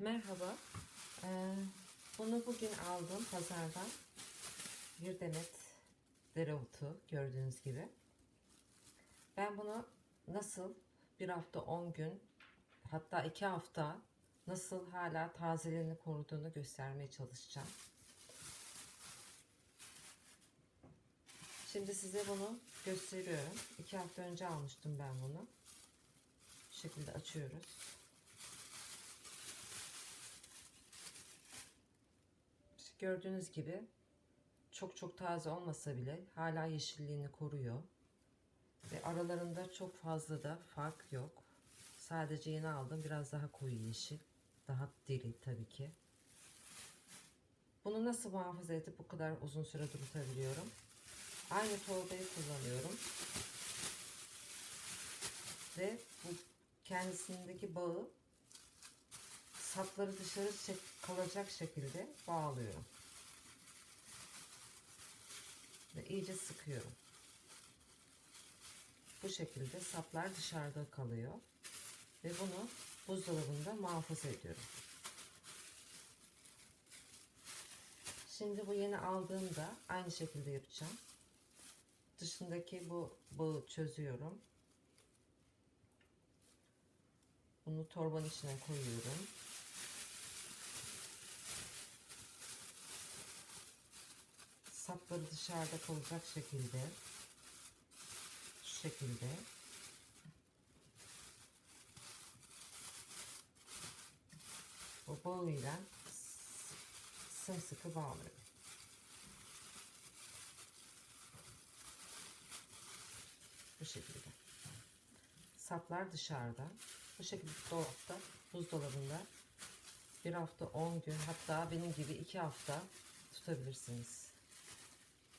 Merhaba. Ee, bunu bugün aldım pazardan. Bir demet dereotu gördüğünüz gibi. Ben bunu nasıl bir hafta 10 gün hatta 2 hafta nasıl hala tazeliğini koruduğunu göstermeye çalışacağım. Şimdi size bunu gösteriyorum. 2 hafta önce almıştım ben bunu. Bu şekilde açıyoruz. Gördüğünüz gibi çok çok taze olmasa bile hala yeşilliğini koruyor. Ve aralarında çok fazla da fark yok. Sadece yeni aldım. Biraz daha koyu yeşil. Daha diri tabii ki. Bunu nasıl muhafaza edip bu kadar uzun süre tutabiliyorum? Aynı torbayı kullanıyorum. Ve bu kendisindeki bağı sapları dışarı kalacak şekilde bağlıyorum. Ve iyice sıkıyorum. Bu şekilde saplar dışarıda kalıyor. Ve bunu buzdolabında muhafaza ediyorum. Şimdi bu yeni aldığımda aynı şekilde yapacağım. Dışındaki bu bağı çözüyorum. Bunu torbanın içine koyuyorum. Sapları dışarıda kalacak şekilde şu şekilde bu bağıyla sımsıkı bağlıyorum. Bu şekilde. Saplar dışarıda. Bu şekilde dolapta, buzdolabında bir hafta 10 gün hatta benim gibi 2 hafta tutabilirsiniz.